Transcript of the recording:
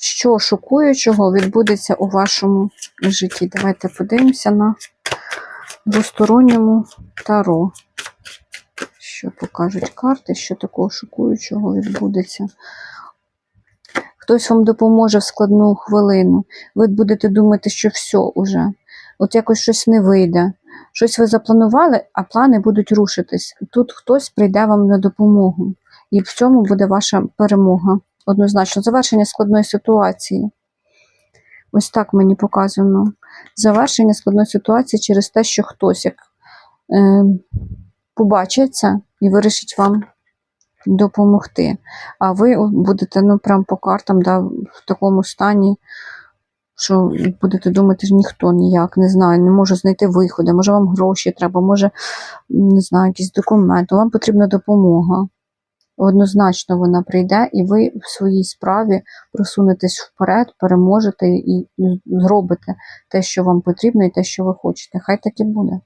що шокуючого відбудеться у вашому житті. Давайте подивимося на двосторонньому таро. Що покажуть карти, що такого шокуючого відбудеться. Хтось вам допоможе в складну хвилину. Ви будете думати, що все уже. От якось щось не вийде. Щось ви запланували, а плани будуть рушитись. Тут хтось прийде вам на допомогу. І в цьому буде ваша перемога. Однозначно, завершення складної ситуації. Ось так мені показано. Завершення складної ситуації через те, що хтось як е, побачиться і вирішить вам допомогти. А ви будете ну, прям по картам да, в такому стані, що будете думати, що ніхто ніяк не знає, не може знайти виходи, може вам гроші треба, може, не знаю, якісь документи, вам потрібна допомога. Однозначно вона прийде, і ви в своїй справі просунетесь вперед, переможете і зробите те, що вам потрібно, і те, що ви хочете. Хай так і буде.